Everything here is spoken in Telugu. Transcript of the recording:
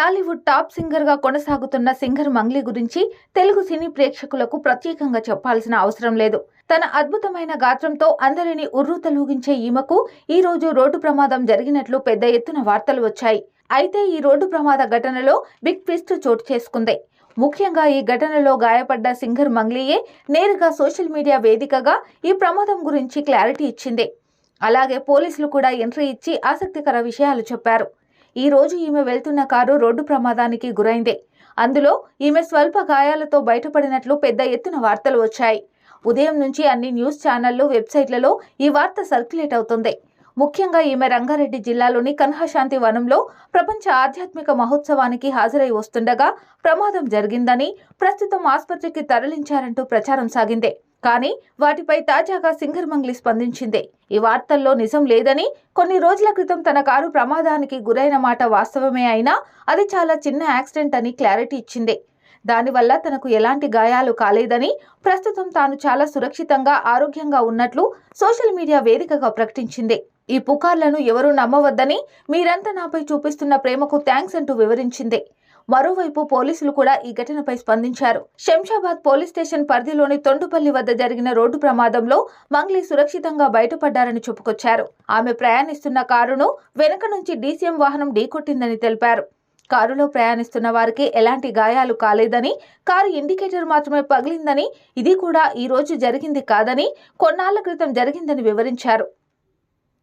టాలీవుడ్ టాప్ సింగర్గా కొనసాగుతున్న సింగర్ మంగ్లీ గురించి తెలుగు సినీ ప్రేక్షకులకు ప్రత్యేకంగా చెప్పాల్సిన అవసరం లేదు. తన అద్భుతమైన గాత్రంతో అందరినీ ఉర్రూతలూగించే ఈమెకు ఈ రోజు రోడ్డు ప్రమాదం జరిగినట్లు పెద్ద ఎత్తున వార్తలు వచ్చాయి. అయితే ఈ రోడ్డు ప్రమాద ఘటనలో బిగ్ ట్విస్ట్ చోటు చేసుకుంది. ముఖ్యంగా ఈ ఘటనలో గాయపడ్డ సింగర్ మంగ్లీయే నేరుగా సోషల్ మీడియా వేదికగా ఈ ప్రమాదం గురించి క్లారిటీ ఇచ్చింది. అలాగే పోలీసులు కూడా ఎంట్రీ ఇచ్చి ఆసక్తికర విషయాలు చెప్పారు. ఈ రోజు ఈమె వెళ్తున్న కారు రోడ్డు ప్రమాదానికి గురైంది. అందులో ఈమె స్వల్ప గాయాలతో బయటపడినట్లు పెద్ద ఎత్తున వార్తలు వచ్చాయి. ఉదయం నుంచి అన్ని న్యూస్ ఛానళ్ళు వెబ్సైట్లలో ఈ వార్త సర్క్యులేట్ అవుతుంది. ముఖ్యంగా ఈమె రంగారెడ్డి జిల్లాలోని కన్హశాంతి వనంలో ప్రపంచ ఆధ్యాత్మిక మహోత్సవానికి హాజరై వస్తుండగా ప్రమాదం జరిగిందని ప్రస్తుతం ఆసుపత్రికి తరలించారంటూ ప్రచారం సాగింది. కానీ వాటిపై తాజాగా సింగర్ మంగ్లీ స్పందించింది. ఈ వార్తల్లో నిజం లేదని కొన్ని రోజుల క్రితం తన కారు ప్రమాదానికి గురైన మాట వాస్తవమే అయినా అది చాలా చిన్న యాక్సిడెంట్ అని క్లారిటీ ఇచ్చింది. దానివల్ల తనకు ఎలాంటి గాయాలు కాలేదని ప్రస్తుతం తాను చాలా సురక్షితంగా ఆరోగ్యంగా ఉన్నట్లు సోషల్ మీడియా వేదికగా ప్రకటించింది. ఈ పుకార్లను ఎవరూ నమ్మవద్దని మీరంతా నాపై చూపిస్తున్న ప్రేమకు థ్యాంక్స్ అంటూ వివరించింది. మరోవైపు పోలీసులు కూడా ఈ ఘటనపై స్పందించారు. శంషాబాద్ పోలీస్ స్టేషన్ పరిధిలోని తొండుపల్లి వద్ద జరిగిన రోడ్డు ప్రమాదంలో మంగ్లీ సురక్షితంగా బయటపడ్డారని చెప్పుకొచ్చారు. ఆమె ప్రయాణిస్తున్న కారును వెనుక నుంచి డీసీఎం వాహనం ఢీకొట్టిందని తెలిపారు. కారులో ప్రయాణిస్తున్న వారికి ఎలాంటి గాయాలు కాలేదని కారు ఇండికేటర్ మాత్రమే పగిలిందని ఇది కూడా ఈ రోజు జరిగింది కాదని కొన్నాళ్ళ క్రితం జరిగిందని వివరించారు.